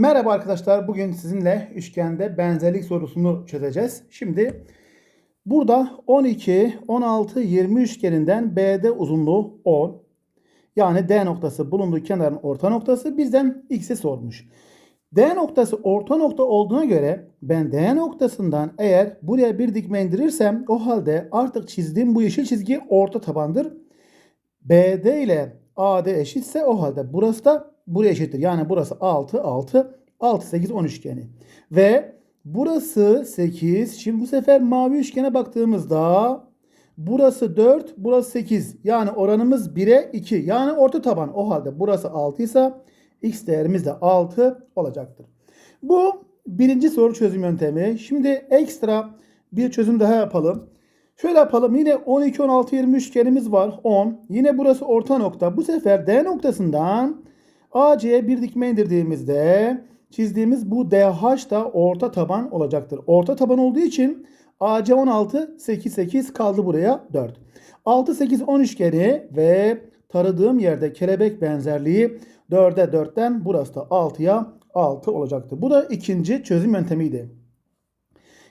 Merhaba arkadaşlar. Bugün sizinle üçgende benzerlik sorusunu çözeceğiz. Şimdi burada 12, 16, 20 üçgeninden BD uzunluğu 10. Yani D noktası bulunduğu kenarın orta noktası bizden X'i sormuş. D noktası orta nokta olduğuna göre ben D noktasından eğer buraya bir dikme indirirsem o halde artık çizdiğim bu yeşil çizgi orta tabandır. BD ile AD eşitse o halde burası da buraya eşittir. Yani burası 6, 6, 6, 8, 10 üçgeni. Ve burası 8. Şimdi bu sefer mavi üçgene baktığımızda burası 4, burası 8. Yani oranımız 1'e 2. Yani orta taban. O halde burası 6 ise x değerimiz de 6 olacaktır. Bu birinci soru çözüm yöntemi. Şimdi ekstra bir çözüm daha yapalım. Şöyle yapalım. Yine 12, 16, 20 üçgenimiz var. 10. Yine burası orta nokta. Bu sefer D noktasından AC'ye bir dikme indirdiğimizde çizdiğimiz bu DH da orta taban olacaktır. Orta taban olduğu için AC 16, 8, 8 kaldı buraya 4. 6, 8, 10 üçgeni ve taradığım yerde kelebek benzerliği 4'e 4'ten burası da 6'ya 6 olacaktı. Bu da ikinci çözüm yöntemiydi.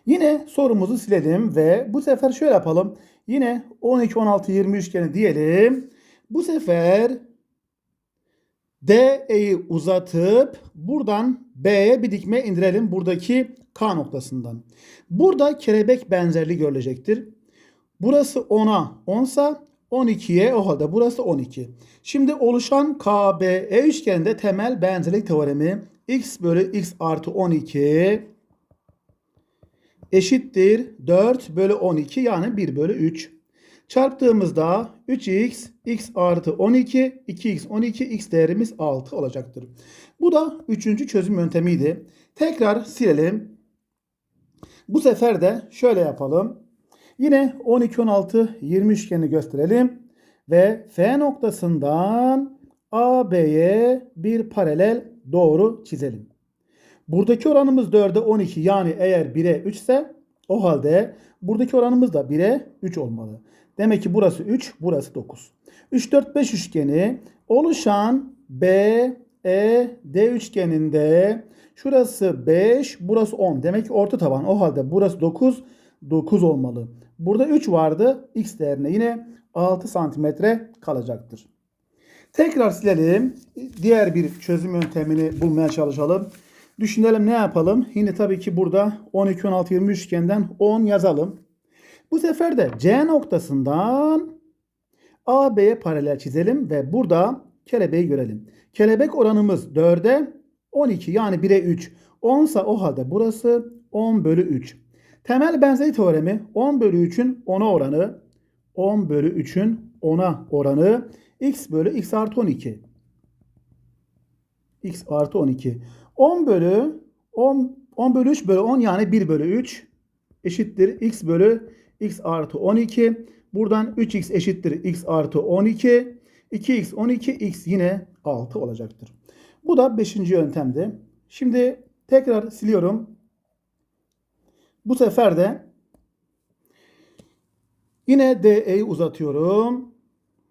Yine sorumuzu silelim ve bu sefer şöyle yapalım. Yine 12, 16, 20 üçgeni diyelim. Bu sefer DE'yi uzatıp buradan B'ye bir dikme indirelim. Buradaki K noktasından. Burada kelebek benzerliği görülecektir. Burası 10'a 10 sa 12'ye o halde burası 12. Şimdi oluşan KBE üçgeninde temel benzerlik teoremi x bölü x artı 12 eşittir 4 bölü 12 yani 1 bölü 3. Çarptığımızda 3x x artı 12 2x 12 x değerimiz 6 olacaktır. Bu da üçüncü çözüm yöntemiydi. Tekrar silelim. Bu sefer de şöyle yapalım. Yine 12 16 20 üçgeni gösterelim ve F noktasından AB'ye bir paralel doğru çizelim. Buradaki oranımız 4'e 12 yani eğer 1'e 3 ise o halde buradaki oranımız da 1'e 3 olmalı. Demek ki burası 3, burası 9. 3, 4, 5 üçgeni oluşan B, E, D üçgeninde şurası 5, burası 10. Demek ki orta taban. O halde burası 9, 9 olmalı. Burada 3 vardı. X değerine yine 6 santimetre kalacaktır. Tekrar silelim. Diğer bir çözüm yöntemini bulmaya çalışalım. Düşünelim ne yapalım? Yine tabii ki burada 12, 16, 20 üçgenden 10 yazalım. Bu sefer de C noktasından AB'ye paralel çizelim ve burada kelebeği görelim. Kelebek oranımız 4'e 12 yani 1'e 3. 10 ise o halde burası 10 bölü 3. Temel benzeri teoremi 10 bölü 3'ün 10'a oranı 10 bölü 3'ün 10'a oranı x bölü x artı 12. x artı 12. 10 bölü 10, 10 bölü 3 bölü 10 yani 1 bölü 3 eşittir x bölü x artı 12. Buradan 3x eşittir x artı 12. 2x 12 x yine 6 olacaktır. Bu da 5. yöntemdi. Şimdi tekrar siliyorum. Bu sefer de yine DE'yi uzatıyorum.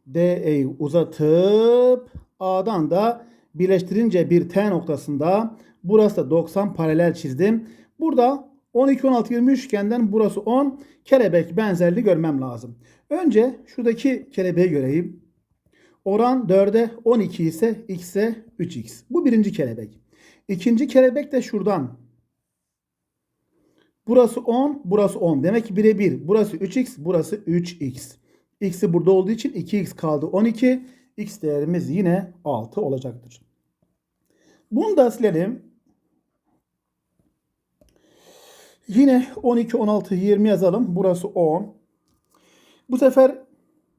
DE'yi uzatıp A'dan da birleştirince bir T noktasında burası da 90 paralel çizdim. Burada 12, 16, 20 üçgenden burası 10. Kelebek benzerliği görmem lazım. Önce şuradaki kelebeği göreyim. Oran 4'e 12 ise x'e 3x. Bu birinci kelebek. İkinci kelebek de şuradan. Burası 10, burası 10. Demek ki 1'e 1. Burası 3x, burası 3x. X'i burada olduğu için 2x kaldı 12. X değerimiz yine 6 olacaktır. Bunu da silelim. Yine 12, 16, 20 yazalım. Burası 10. Bu sefer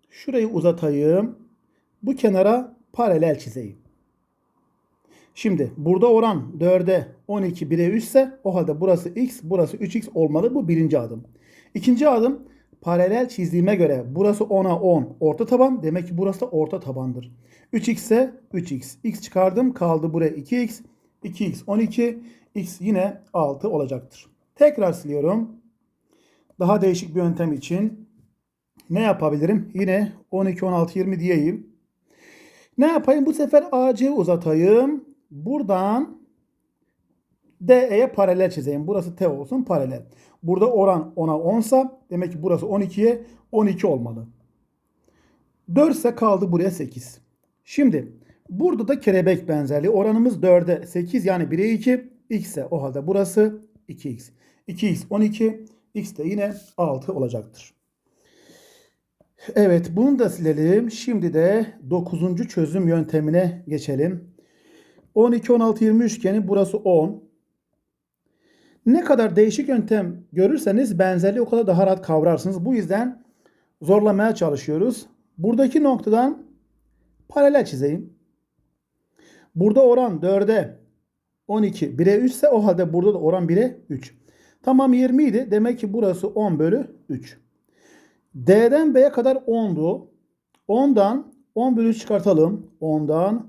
şurayı uzatayım. Bu kenara paralel çizeyim. Şimdi burada oran 4'e 12 1'e 3 ise o halde burası x, burası 3x olmalı. Bu birinci adım. İkinci adım paralel çizdiğime göre burası 10'a 10 orta taban. Demek ki burası da orta tabandır. 3x ise 3x. x çıkardım kaldı buraya 2x. 2x 12. x yine 6 olacaktır. Tekrar siliyorum. Daha değişik bir yöntem için ne yapabilirim? Yine 12, 16, 20 diyeyim. Ne yapayım? Bu sefer AC uzatayım. Buradan DE'ye paralel çizeyim. Burası T olsun paralel. Burada oran 10'a 10 sa demek ki burası 12'ye 12 olmalı. 4 ise kaldı buraya 8. Şimdi burada da kelebek benzerliği. Oranımız 4'e 8 yani 1'e 2. X ise o halde burası 2x. 2x 12. X de yine 6 olacaktır. Evet bunu da silelim. Şimdi de 9. çözüm yöntemine geçelim. 12, 16, 20 üçgeni burası 10. Ne kadar değişik yöntem görürseniz benzerliği o kadar daha rahat kavrarsınız. Bu yüzden zorlamaya çalışıyoruz. Buradaki noktadan paralel çizeyim. Burada oran 4'e 12, 1'e 3 ise o halde burada da oran 1'e 3. Tamam 20 idi. Demek ki burası 10 bölü 3. D'den B'ye kadar 10'du. 10'dan 10 bölü 3 çıkartalım. 10'dan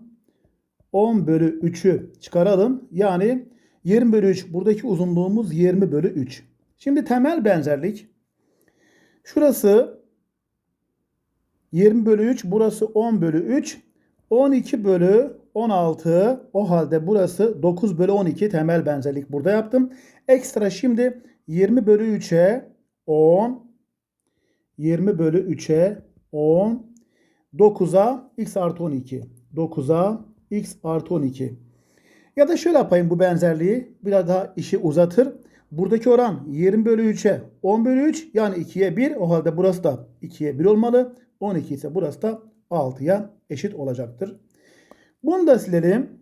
10 bölü 3'ü çıkaralım. Yani 20 bölü 3 buradaki uzunluğumuz 20 bölü 3. Şimdi temel benzerlik. Şurası 20 bölü 3 burası 10 bölü 3. 12 bölü 16 o halde burası 9 bölü 12 temel benzerlik burada yaptım. Ekstra şimdi 20 bölü 3'e 10 20 bölü 3'e 10 9'a x artı 12 9'a x artı 12 ya da şöyle yapayım bu benzerliği biraz daha işi uzatır. Buradaki oran 20 bölü 3'e 10 bölü 3 yani 2'ye 1 o halde burası da 2'ye 1 olmalı. 12 ise burası da 6'ya eşit olacaktır. Bunu.